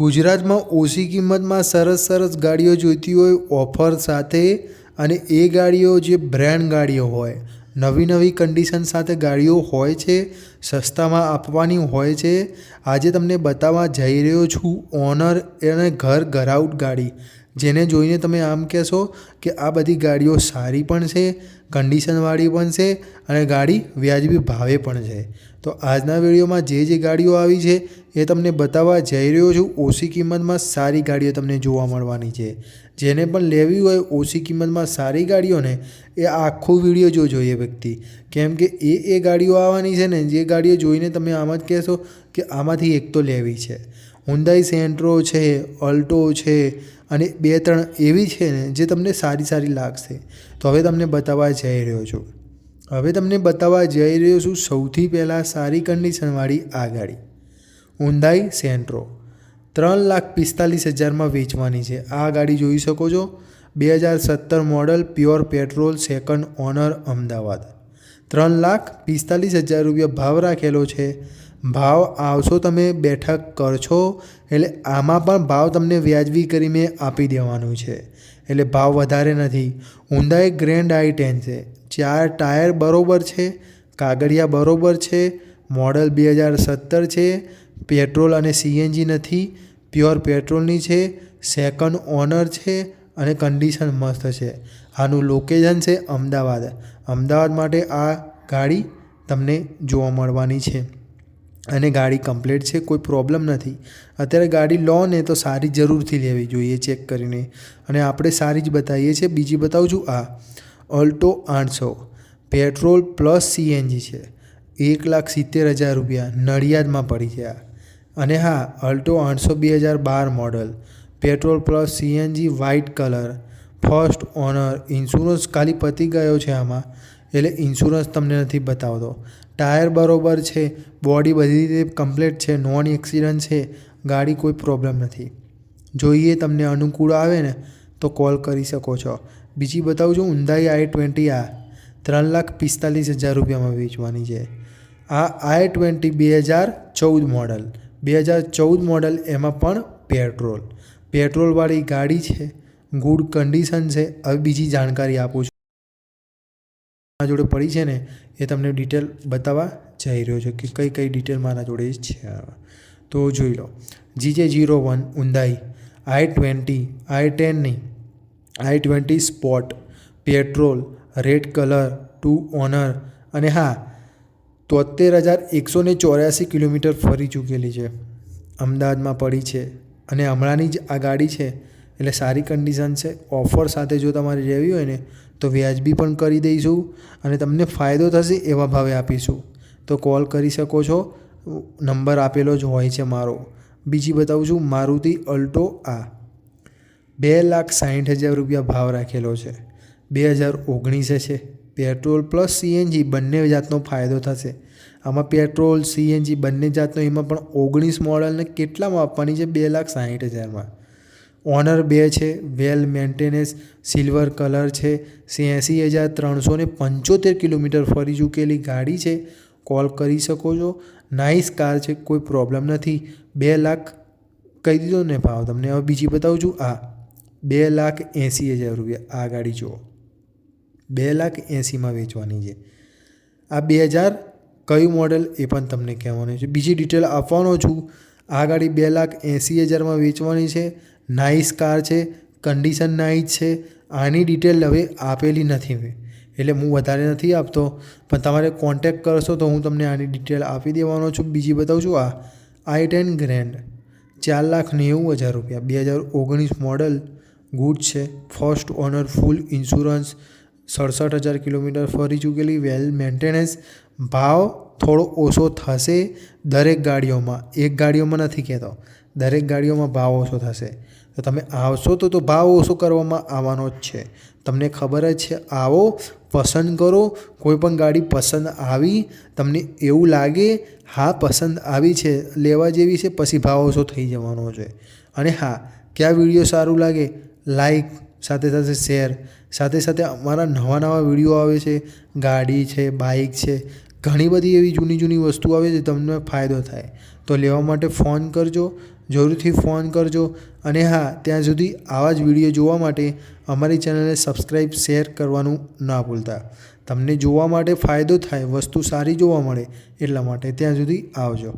ગુજરાતમાં ઓછી કિંમતમાં સરસ સરસ ગાડીઓ જોઈતી હોય, ઓફર સાથે અને એ ગાડીઓ જે બ્રાન્ડ ગાડીઓ હોય, નવી નવી કન્ડિશન સાથે ગાડીઓ હોય છે, સસ્તામાં આપવાની હોય છે, આજે તમને બતાવવા જઈ રહ્યો છું ઓનર અને ઘર ઘરાઉટ ગાડી. જેને જોઈને તમે આમ કહેશો કે આ બધી ગાડીઓ સારી પણ છે કન્ડિશનવાળી પણ છે અને ગાડી વ્યાજબી ભાવે પણ છે. તો આજના વિડીયોમાં જે જે ગાડીઓ આવી છે એ તમને બતાવવા જઈ રહ્યો છું. ઓછી કિંમતમાં સારી ગાડીઓ તમને જોવા મળવાની છે. જેને પણ લેવી હોય ઓછી કિંમતમાં સારી ગાડીઓને એ આખો વીડિયો જો જોઈએ વ્યક્તિ. કેમ કે એ એ ગાડીઓ આવવાની છે ને જે ગાડીઓ જોઈને તમે આમ જ કહેશો કે આમાંથી એક તો લેવી છે. હુન્દાઈ સેન્ટ્રો છે અલ્ટો છે અને બે ત્રણ એવી છે ને જે તમને સારી સારી લાગશે. તો હવે તમને બતાવવા જઈ રહ્યો છું. હવે તમને બતાવવા જઈ રહ્યો છું સૌથી પહેલાં સારી કન્ડિશનવાળી આ ગાડી હુન્દાઈ સેન્ટ્રો ત્રણ લાખ પિસ્તાલીસ હજારમાં વેચવાની છે. આ ગાડી જોઈ શકો છો. બે હજાર સત્તર model pure petrol second owner Ahmedabad. ત્રણ લાખ પિસ્તાલીસ હજાર રૂપિયા ભાવ રાખેલો છે. ભાવ આવશો તમે બેઠક કરશો, એટલે આમાં પણ ભાવ તમને વ્યાજબી કરી મેં આપી દેવાનું છે. એટલે ભાવ વધારે નથી. ઊંડાઈ ગ્રેન્ડ આઈ ટેન છે. ચાર ટાયર બરોબર છે, કાગળિયા બરોબર છે, મોડલ બે હજાર સત્તર છે, પેટ્રોલ અને સીએનજી નથી, પ્યોર પેટ્રોલની છે, સેકન્ડ ઓનર છે અને કન્ડિશન મસ્ત છે. આનું લોકેશન છે અમદાવાદ. અમદાવાદ માટે આ ગાડી તમને જોવા મળવાની છે. અને ગાડી કમ્પ્લીટ છે, કોઈ પ્રોબ્લેમ નથી. અત્યારે ગાડી લો ને તો સારી જરૂરથી લેવી જોઈએ ચેક કરીને. અને આપણે સારી જ બતાવીએ છીએ. બીજી બતાવું છું, આ અલ્ટો આઠસો, પેટ્રોલ પ્લસ સીએનજી છે. એક લાખ સિત્તેર હજાર રૂપિયા, નડિયાદમાં પડી છે આ. અને હા, અલ્ટો આઠસો બે હજાર બાર model petrol plus CNG white colour first owner insurance ખાલી પતી ગયો છે આમાં. એટલે ઇન્સ્યોરન્સ તમને નથી બતાવતો. ટાયર બરાબર છે બોડી બધી રીતે કમ્પ્લીટ છે નોન એક્સિડન્ટ છે, ગાડી કોઈ પ્રોબ્લેમ નથી. જોઈએ તમને અનુકૂળ આવે ને, તો કોલ કરી શકો છો. બીજી બતાવું છું ઊંધાઈ આઈ ટ્વેન્ટી આ ત્રણ લાખ પિસ્તાલીસ હજાર રૂપિયામાં વેચવાની છે. આ આઈ ટ્વેન્ટી બે હજાર ચૌદ મોડલ બે હજાર ચૌદ મોડલ એમાં પણ પેટ્રોલ પેટ્રોલવાળી ગાડી છે ગુડ કન્ડિશન છે. હવે બીજી જાણકારી આપું છું. મારા જોડે પડી છે ને, એ તમને ડિટેલ બતાવવા જઈ રહ્યો છે કે કઈ કઈ ડિટેલ મારા જોડે છે તો જોઈ લો. જીજે જીરો વન ઊંધાઈ I twenty I ટેનની I twenty sport petrol red colour two owner અને હા તોતેર હજાર એકસો ને ચોર્યાસી કિલોમીટર ફરી ચૂકેલી છે. અમદાવાદમાં પડી છે અને હમણાંની જ આ ગાડી છે એટલે સારી કન્ડિશન છે. ઓફર સાથે જો તમારે લેવી હોય ને, તો વ્યાજબી પણ કરી દઈશું અને તમને ફાયદો થશે એવા ભાવે આપીશું. તો કોલ કરી શકો છો. નંબર આપેલો જ હોય છે મારો. બીજી બતાવું છું, મારુતિ અલ્ટો આ. બે લાખ સાઠ હજાર રૂપિયા ભાવ રાખેલો છે. બે હજાર ઓગણીસે છે. પેટ્રોલ પ્લસ સીએનજી બંને જાતનો ફાયદો થશે. આમાં પેટ્રોલ, સીએનજી બંને જાતનો એમાં પણ ઓગણીસ મોડલને કેટલામાં આપવાની છે? બે લાખ સાઠ હજારમાં. ઓનર બે છે, વેલ મેન્ટેનન્સ, સિલ્વર કલર છે એંસી હજાર ત્રણસો ને પંચોતેર કિલોમીટર ફરી ચૂકેલી ગાડી છે, કોલ કરી શકો છો. નાઇસ કાર છે, કોઈ પ્રોબ્લેમ નથી. બે લાખ, કહી દીધો ને ભાવ તમને. હવે બીજી બતાવું છું. આ બે લાખ એંસી હજાર રૂપિયા. આ ગાડી જુઓ. બે લાખ એંસીમાં વેચવાની છે. આ બે હજાર કયું મોડલ એ પણ તમને કહેવાનું છે. બીજી ડિટેલ આપવાનો છું. આ ગાડી બે લાખ એંસી હજારમાં વેચવાની છે. નાઇસ કાર છે કન્ડિશન નાઇસ છે, આની ડિટેલ હવે આપેલી નથી મેં. એટલે હું વધારે નથી આપતો, પણ તમારે કોન્ટેક કરશો તો હું તમને આની ડિટેલ આપી દેવાનો છું. બીજી બતાવું છું આ આઈ ટેન ગ્રેન્ડ ચાર લાખ નેવું હજાર રૂપિયા, બે હજાર ઓગણીસ મોડલ ગુડ છે. ફર્સ્ટ ઓનર ફૂલ ઇન્સ્યોરન્સ સડસઠ હજાર કિલોમીટર ફરી ચૂકેલી વેલ મેન્ટેનન્સ ભાવ થોડો ઓછો થશે દરેક ગાડીઓમાં. એક ગાડીઓમાં નથી કહેતો, દરેક ગાડીઓમાં ભાવ ઓછો થશે. તો તમે આવશો તો તો ભાવ ઓછો કરવામાં આવવાનો જ છે. તમને ખબર જ છે, આવો, પસંદ કરો, કોઈ પણ ગાડી પસંદ આવી, તમને એવું લાગે, હા, પસંદ આવી છે, લેવા જેવી છે, પછી ભાવ ઓછો થઈ જવાનો છે. અને હા, કયા વીડિયો સારું લાગે લાઈક સાથે સાથે શેર સાથે સાથે અમારા નવા નવા વીડિયો આવે છે, ગાડી છે બાઇક છે, ઘણી બધી એવી જૂની જૂની વસ્તુ આવે છે, તમને ફાયદો થાય. તો લેવા માટે ફોન કરજો જરૂરથી ફોન કરજો. અને હા, ત્યાં સુધી આવા જ વીડિયો જોવા માટે અમારી ચેનલને સબસ્ક્રાઈબ શેર કરવાનું ના ભૂલતા. તમને જોવા માટે ફાયદો થાય, વસ્તુ સારી જોવા મળે એટલા માટે ત્યાં સુધી આવજો.